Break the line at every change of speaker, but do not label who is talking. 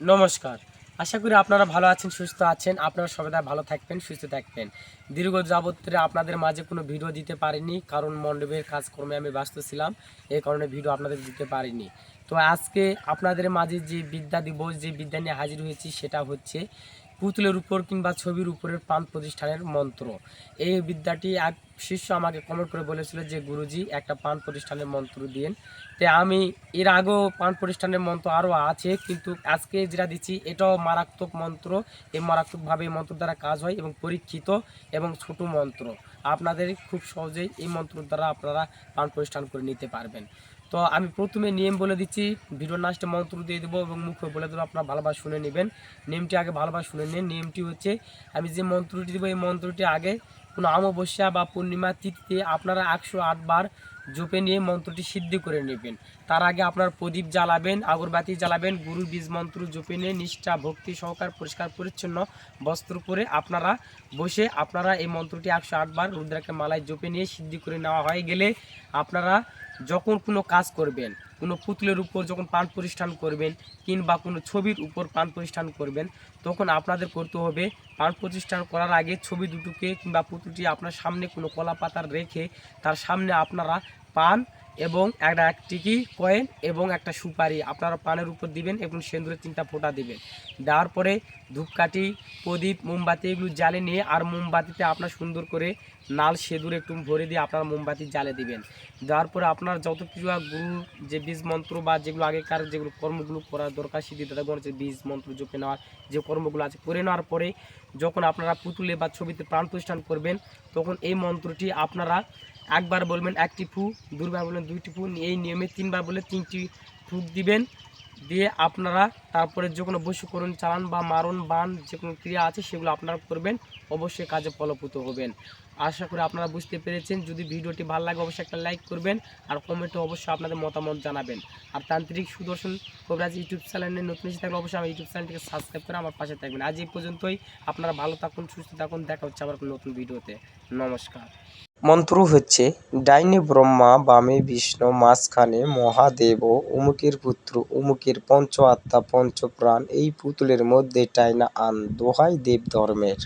নমস্কার। আশা করি আপনারা ভালো আছেন, সুস্থ আছেন। আপনারা সবাই ভালো থাকবেন, সুস্থ থাকবেন। দীর্ঘ যাবতীয় আপনাদের মাঝে কোনো ভিডিও দিতে পারিনি, কারণ মণ্ডপের কাজকর্মে আমি ব্যস্ত ছিলাম এই কারণে ভিডিও আপনাদের দিতে পারিনি। তো আজকে আপনাদের মাঝে যে বিদ্যা দিবস যে বিদ্যা নিয়ে হাজির হয়েছি, সেটা হচ্ছে পুতুলের উপর কিংবা ছবির উপরের প্রাণ প্রতিষ্ঠানের মন্ত্র। এই বিদ্যাটি এক শিষ্য আমাকে কমেন্ট করে বলেছিল যে, গুরুজি, একটা পান প্রতিষ্ঠানের মন্ত্র দিন। তে আমি, এর আগেও পান প্রতিষ্ঠানের মন্ত্র আরও আছে, কিন্তু আজকে যেটা দিচ্ছি, এটাও মারাত্মক মন্ত্র। এই মারাত্মকভাবে এই মন্ত্র দ্বারা কাজ হয় এবং পরীক্ষিত এবং ছোট মন্ত্র। আপনাদের খুব সহজেই এই মন্ত্র দ্বারা আপনারা পান প্রতিষ্ঠান করে নিতে পারবেন। তো আমি প্রথমে নিয়ম বলে দিচ্ছি, ভিডিওর লাস্টে মন্ত্র দিয়ে দেবো এবং মুখে বলে দেবো, আপনারা ভালোভাবে শুনে নেবেন। নিয়মটি আগে ভালোভাবে শুনে নিন। নিয়মটি হচ্ছে, আমি যে মন্ত্রটি দেবো, এই মন্ত্রটি আগে কোনো অমাবস্যা বা পূর্ণিমা তিথিতে আপনারা একশো আটবার জপে নিয়ে মন্ত্রটি সিদ্ধি করে নেবেন। তার আগে আপনার প্রদীপ জ্বালাবেন, আগরবাতি জ্বালাবেন, গুরু বীজ মন্ত্র জপে নিয়ে নিষ্ঠা, ভক্তি সহকার পরিষ্কার পরিচ্ছন্ন বস্ত্র পরে আপনারা বসে আপনারা এই মন্ত্রটি একশো আটবার রুদ্রাকে মালায় জোপে নিয়ে সিদ্ধি করে নেওয়া হয়ে গেলে আপনারা যখন কোনো কাজ করবেন কোনো পুতুলের উপর যখন পান প্রতিষ্ঠান করবেন কিংবা কোনো ছবির উপর পান প্রতিষ্ঠান করবেন, তখন আপনাদের করতে হবে পান প্রতিষ্ঠান করার আগে ছবি দুটোকে কিংবা পুতুলটি আপনার সামনে কোনো কলা পাতার রেখে তার সামনে আপনারা পান এবং একটা একটিকি কয়েন এবং একটা সুপারি আপনারা পানের উপর দিবেন এবং সেন্দুরের তিনটা ফোঁটা দিবেন। দেওয়ার পরে ধূপকাঠি, প্রদীপ, মোমবাতি এগুলো জ্বালে নিয়ে আর মোমবাতিতে আপনার সুন্দর করে নাল সেঁদুর একটু ভরে দিয়ে আপনারা মোমবাতি জ্বালে দিবেন। দেওয়ার পরে আপনার যত কিছু গুরু যে বীজ মন্ত্র বা যেগুলো আগেকার যেগুলো কর্মগুলো করার দরকার দাদাগণ যে বীজ মন্ত্র জপে নেওয়ার যে কর্মগুলো আছে করে নেওয়ার পরে যখন আপনারা পুতুলে বা ছবিতে প্রাণ প্রতিষ্ঠান করবেন, তখন এই মন্ত্রটি আপনারা একবার বলবেন একটি ফু দুবার বলবেন দুইটি ফু, এই নিয়মে তিনবার বলে তিনটি ফুক দিবেন। দিয়ে আপনারা তারপরে যে কোনো বশীকরণ চালান বা মারণ বান যে কোনো ক্রিয়া আছে সেগুলো আপনারা করবেন, অবশ্যই কাজে ফলপ্রদ হবেন। আশা করি আপনারা বুঝতে পেরেছেন। যদি ভিডিওটি ভালো লাগে অবশ্যই একটা লাইক করবেন আর কমেন্টে অবশ্যই আপনাদের মতামত জানাবেন। আর তান্ত্রিক সুদর্শন কবিরাজ ইউটিউব চ্যানেলে নতুন এসে থাকলে অবশ্যই আমার ইউটিউব চ্যানেলটিকে সাবস্ক্রাইব করে আমার পাশে থাকবেন। আজ এই পর্যন্তই। আপনারা ভালো থাকুন, সুস্থ থাকুন। দেখা হচ্ছে আবার নতুন ভিডিওতে। নমস্কার। মন্ত্র হচ্ছে, ডাইনে ব্রহ্মা, বামে বিষ্ণু, মাঝখানে মহাদেব ও উমুকের পুত্র, উমুকের পঞ্চ আত্মা, পঞ্চ প্রাণ, এই পুতুলের মধ্যে টাইনা আন, দোহাই দেব ধর্মের